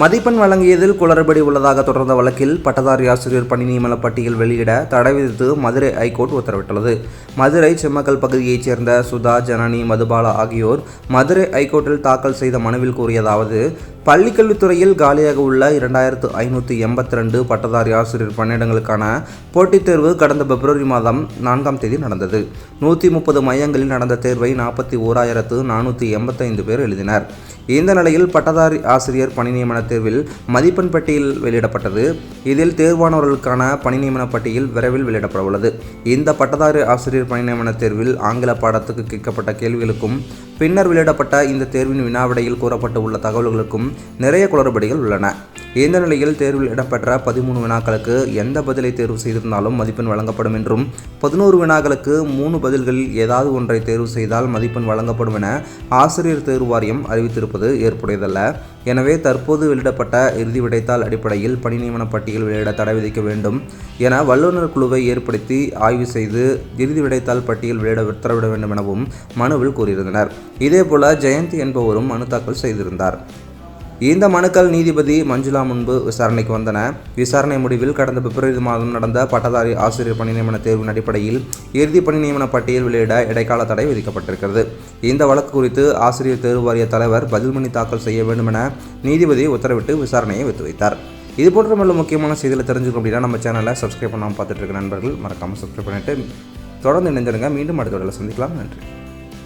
மதிப்பெண் வழங்கியதில் குளறுபடி உள்ளதாக தொடர்ந்த வழக்கில் பட்டதாரி ஆசிரியர் பணி நியமன பட்டியல் வெளியிட தடை விதித்து மதுரை ஐகோர்ட் உத்தரவிட்டுள்ளது. மதுரை செம்மக்கல் பகுதியைச் சேர்ந்த சுதா ஜனனி மதுபாலா ஆகியோர் மதுரை ஐகோர்ட்டில் தாக்கல் செய்த மனுவில் கூறியதாவது பள்ளிக்கல்வித்துறையில் காலியாக உள்ள இரண்டாயிரத்து ஐநூற்றி எண்பத்தி ரெண்டு பட்டதாரி ஆசிரியர் பணியிடங்களுக்கான போட்டித் தேர்வு கடந்த பிப்ரவரி மாதம் நான்காம் தேதி நடந்தது. நூற்றி முப்பது மையங்களில் நடந்த தேர்வை நாற்பத்தி ஓராயிரத்து நானூற்றி எண்பத்தைந்து பேர் எழுதினர். இந்த நிலையில் பட்டதாரி ஆசிரியர் பணி நியமன தேர்வில் மதிப்பெண் பட்டியல் வெளியிடப்பட்டது. இதில் தேர்வானவர்களுக்கான பணி நியமன பட்டியல் விரைவில் வெளியிடப்பட உள்ளது. இந்த பட்டதாரி ஆசிரியர் பணி நியமன தேர்வில் ஆங்கில பாடத்துக்கு கேட்கப்பட்ட கேள்விகளுக்கும் பின்னர் வெளியிடப்பட்ட இந்த தேர்வின் வினாவிடையில் கூறப்பட்டு உள்ள தகவல்களுக்கும் நிறைய குளறுபடிகள் உள்ளன. இந்த நிலையில் தேர்வில் இடம்பெற்ற பதிமூணு வினாக்களுக்கு எந்த பதிலை தேர்வு செய்திருந்தாலும் மதிப்பெண் வழங்கப்படும் என்றும் பதினோரு வினாக்களுக்கு மூணு பதில்களில் ஏதாவது ஒன்றை தேர்வு செய்தால் மதிப்பெண் வழங்கப்படும் என ஆசிரியர் தேர்வு வாரியம் அறிவித்திருப்பது ஏற்புடையதல்ல. எனவே தற்போது வெளியிடப்பட்ட இறுதி விடைத்தாள் அடிப்படையில் பணி நியமன பட்டியல் வெளியிட தடை விதிக்க வேண்டும் என வல்லுநர் குழுவை ஏற்படுத்தி ஆய்வு செய்து இறுதி விடைத்தாள் பட்டியல் வெளியிட உத்தரவிட வேண்டும் எனவும் மனுவில் கூறியிருந்தனர். இதேபோல ஜெயந்தி என்பவரும் மனு தாக்கல் செய்திருந்தார். இந்த மனுக்கள் நீதிபதி மஞ்சுளா முன்பு விசாரணைக்கு வந்தன. விசாரணை முடிவில் கடந்த பிப்ரவரி மாதம் நடந்த பட்டதாரி ஆசிரியர் பணி நியமன தேர்வின் அடிப்படையில் இறுதி பணி நியமன பட்டியல் வெளியிட இடைக்கால தடை விதிக்கப்பட்டிருக்கிறது. இந்த வழக்கு குறித்து ஆசிரியர் தேர்வு வாரிய தலைவர் பதில் தாக்கல் செய்ய வேண்டும் என நீதிபதி உத்தரவிட்டு விசாரணையை ஒத்திவைத்தார் இது போன்ற மேலும் முக்கியமான செய்திகளை தெரிஞ்சுக்கணும் அப்படின்னா நம்ம சேனலை சப்ஸ்கிரைப் பண்ணாமல் பார்த்துட்டு இருக்க நண்பர்கள் மறக்காமல் சப்ஸ்கிரைப் பண்ணிட்டு தொடர்ந்து இணைஞ்சிருங்க மீண்டும் அடுத்த சந்திக்கலாம். நன்றி.